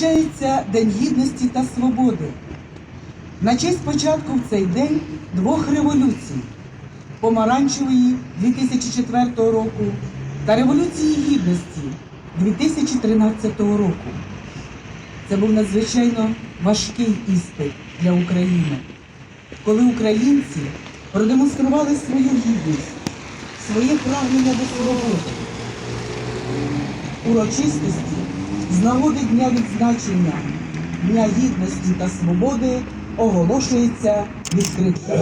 відзначається День Гідності та Свободи. На честь початку в цей день двох революцій помаранчевої 2004 року та Революції Гідності 2013 року. Це був надзвичайно важкий іспит для України, коли українці продемонстрували свою гідність, своє прагнення до свободи. Урочистості з нагоди Дня відзначення Дня Гідності та Свободи оголошується відкритим.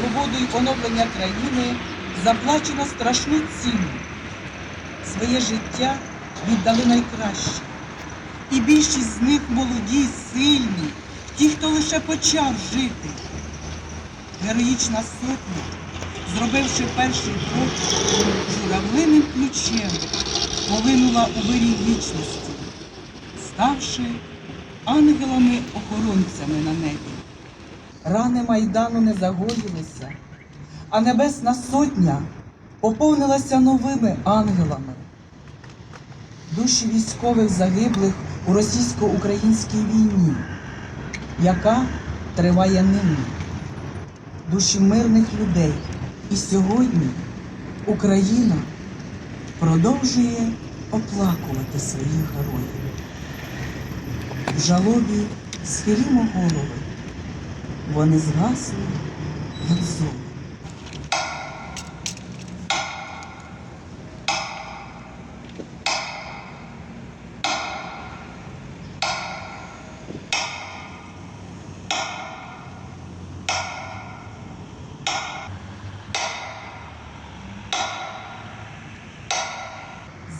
Свободу і оновлення країни заплачено страшну ціну. Своє життя віддали найкраще. І більшість з них молоді, сильні, ті, хто лише почав жити. Героїчна сотня, зробивши перший крок, журавлиним ключем полинула у вирій вічності, ставши ангелами-охоронцями на небі. Рани Майдану не загоїлися, а Небесна Сотня поповнилася новими ангелами. Душі військових загиблих у російсько-українській війні, яка триває нині. Душі мирних людей. І сьогодні Україна продовжує оплакувати своїх героїв. В жалобі схилімо голови. Вони згасли, як зорі.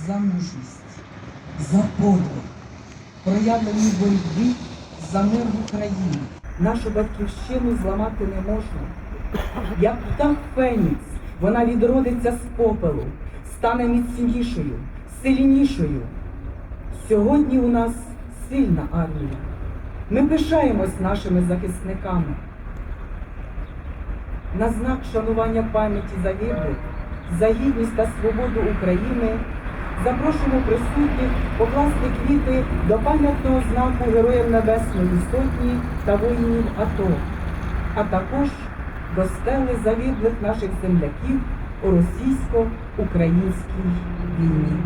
За мужність, за подвиг, проявлені боротьби за мир в Україні. Нашу батьківщину зламати не можна. Як птах Фенікс, вона відродиться з попелу, стане міцнішою, сильнішою. Сьогодні у нас сильна армія. Ми пишаємось нашими захисниками. На знак шанування пам'яті загиблих за гідність та свободу України запрошуємо присутніх покласти квіти до пам'ятного знаку Героям Небесної Сотні та воїнів АТО, а також до стели завідних наших земляків у російсько-українській війні.